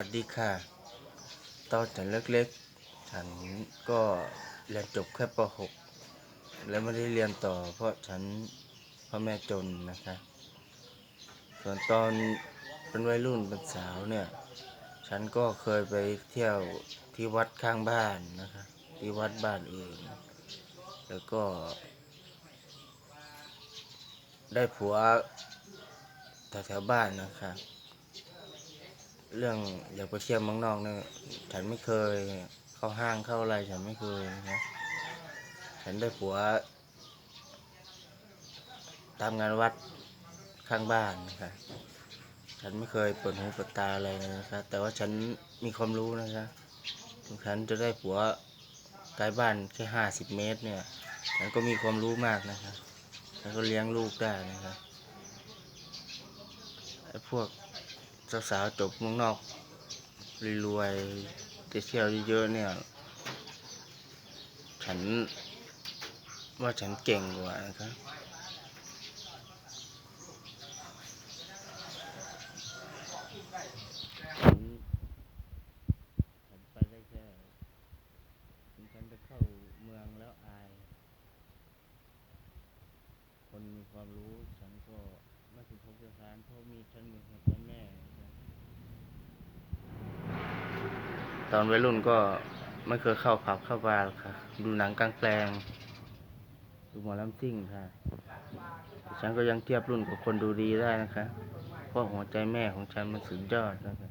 สวัสดีค่ะ ตอนฉันเล็กๆ ฉันก็เรียนจบแค่ป .6 แล้วไม่ได้เรียนต่อ เพราะฉันพ่อแม่จนนะคะ ส่วนตอนเป็นวัยรุ่นเป็นสาวเนี่ย ฉันก็เคยไปเที่ยวที่วัดข้างบ้านนะคะ ที่วัดบ้านอื่น แล้วก็ ได้ผัวแถวๆบ้านนะคะ เรื่องอยากไปเที่ยวเมืองนอกเนี่ยฉันไม่เคยเข้าห้างเข้าอะไรฉันไม่เคยนะฉันได้ผัว ตามงานวัดข้างบ้านนะคะฉันไม่เคยเปิดหูเปิดตาอะไรเลยนะคะแต่ว่าฉันมีความรู้นะคะถึงฉันจะได้ผัวใกล้บ้านแค่ห้าสิบเมตรเนี่ยฉันก็มีความรู้มากนะคะฉันก็เลี้ยงลูกได้นะคะไอ้พวก สาวๆจบเมืองนอกรวยๆจะเที่ยวเยอะๆเนี่ย ฉันว่าฉันเก่งกว่านะครับฉันไปได้แค่ฉันจะเข้าเมืองแล้วอายคนมีความรู้ฉันก็ไม่ถึงพบเจ้าสารเพราะมีฉันมีหัวใจแม่นะครับ ตอนวัยรุ่นก็ไม่เคยเข้าผับเข้าบาร์ค่ะ ดูหนังกลางแปลง ดูหมอลำซิ่งค่ะ ฉันก็ยังเทียบรุ่นกับคนดูดีได้นะคะ เพราะหัวใจแม่ของฉันมันสุดยอดนะคะ